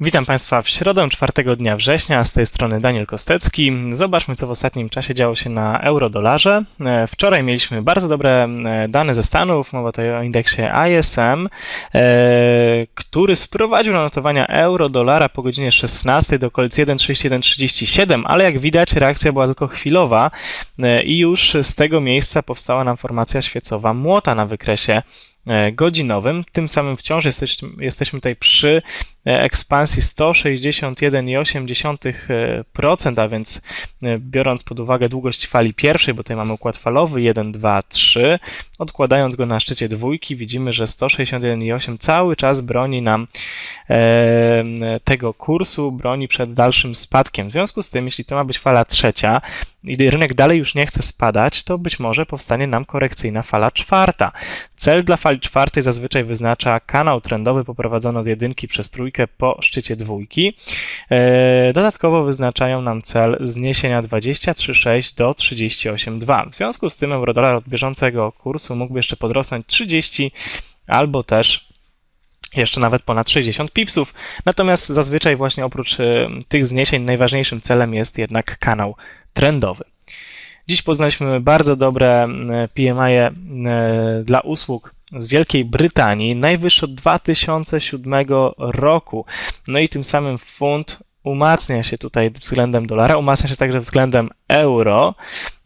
Witam Państwa w środę, czwartego dnia września, z tej strony Daniel Kostecki. Zobaczmy, co w ostatnim czasie działo się na euro-dolarze. E, wczoraj mieliśmy bardzo dobre e, dane ze Stanów, mowa tutaj o indeksie ISM, e, który sprowadził na notowania euro-dolara po godzinie 16 do okolicy 1,3137, ale jak widać reakcja była tylko chwilowa i już z tego miejsca powstała nam formacja świecowa młota na wykresie godzinowym. Tym samym wciąż jesteśmy, jesteśmy tutaj przy e, ekspansji 161,8%, a więc e, biorąc pod uwagę długość fali pierwszej, bo tutaj mamy układ falowy 1, 2, 3, odkładając go na szczycie dwójki, widzimy, że 161,8 cały czas broni nam tego kursu, broni przed dalszym spadkiem. W związku z tym, jeśli to ma być fala trzecia i rynek dalej już nie chce spadać, to być może powstanie nam korekcyjna fala czwarta. Cel dla fali czwartej zazwyczaj wyznacza kanał trendowy poprowadzony od jedynki przez trójkę po szczycie dwójki. E, dodatkowo wyznaczają nam cel zniesienia 23,6 do 38,2. W związku z tym eurodolar od bieżącego kursu mógłby jeszcze podrosnąć 30 albo też jeszcze nawet ponad 60 pipsów. Natomiast zazwyczaj właśnie oprócz e, tych zniesień najważniejszym celem jest jednak kanał trendowy. Dziś poznaliśmy bardzo dobre PMI -e dla usług z Wielkiej Brytanii, najwyższe od 2007 roku. No i tym samym funt umacnia się tutaj względem dolara, umacnia się także względem euro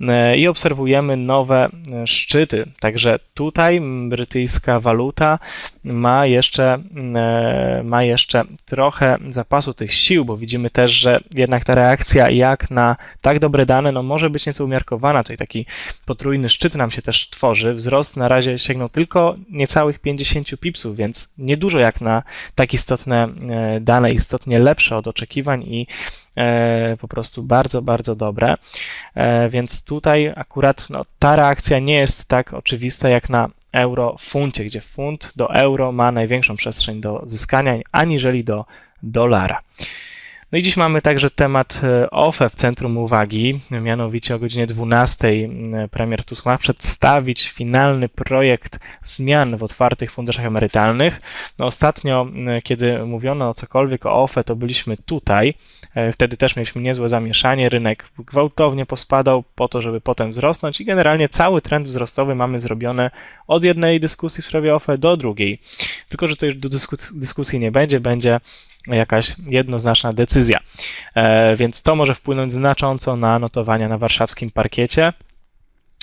e, i obserwujemy nowe e, szczyty. Także tutaj brytyjska waluta ma jeszcze, e, ma jeszcze trochę zapasu tych sił, bo widzimy też, że jednak ta reakcja jak na tak dobre dane, no może być nieco umiarkowana. Tutaj taki potrójny szczyt nam się też tworzy. Wzrost na razie sięgnął tylko niecałych 50 pipsów, więc niedużo jak na tak istotne dane, istotnie lepsze od oczekiwań i po prostu bardzo, bardzo dobre. E, więc tutaj akurat no, ta reakcja nie jest tak oczywista jak na euro funcie, gdzie funt do euro ma największą przestrzeń do zyskania, aniżeli do dolara. No i dziś mamy także temat e, OFE w centrum uwagi, mianowicie o godzinie 12 premier Tusk ma przedstawić finalny projekt zmian w otwartych funduszach emerytalnych. No ostatnio, kiedy mówiono cokolwiek o OFE, to byliśmy tutaj, e, wtedy też mieliśmy niezłe zamieszanie, rynek gwałtownie pospadał po to, żeby potem wzrosnąć i generalnie cały trend wzrostowy mamy zrobiony od jednej dyskusji w sprawie OFE do drugiej. Tylko, że to już do dyskusji nie będzie, będzie jakaś jednoznaczna decyzja. E, więc to może wpłynąć znacząco na notowania na warszawskim parkiecie.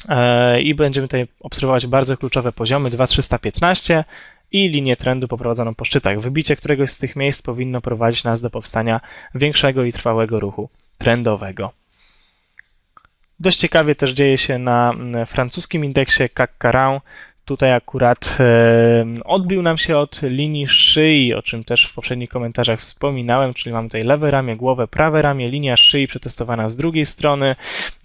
E, I będziemy tutaj obserwować bardzo kluczowe poziomy 2315 i linię trendu poprowadzoną po szczytach. Wybicie któregoś z tych miejsc powinno prowadzić nas do powstania większego i trwałego ruchu trendowego. Dość ciekawie też dzieje się na francuskim indeksie CAC 40. Tutaj akurat odbił nam się od linii szyi, o czym też w poprzednich komentarzach wspominałem, czyli mamy tutaj lewe ramię, głowę, prawe ramię, linia szyi przetestowana z drugiej strony,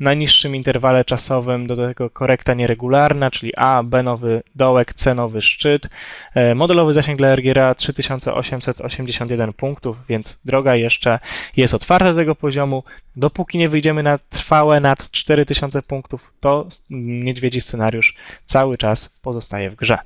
na niższym interwale czasowym, do tego korekta nieregularna, czyli A, B nowy dołek, C nowy szczyt, e, modelowy zasięg dla RGRA 3881 punktów, więc droga jeszcze jest otwarta do tego poziomu. Dopóki nie wyjdziemy na trwałe nad 4000 punktów, to niedźwiedzi scenariusz cały czas pozostaje w grze.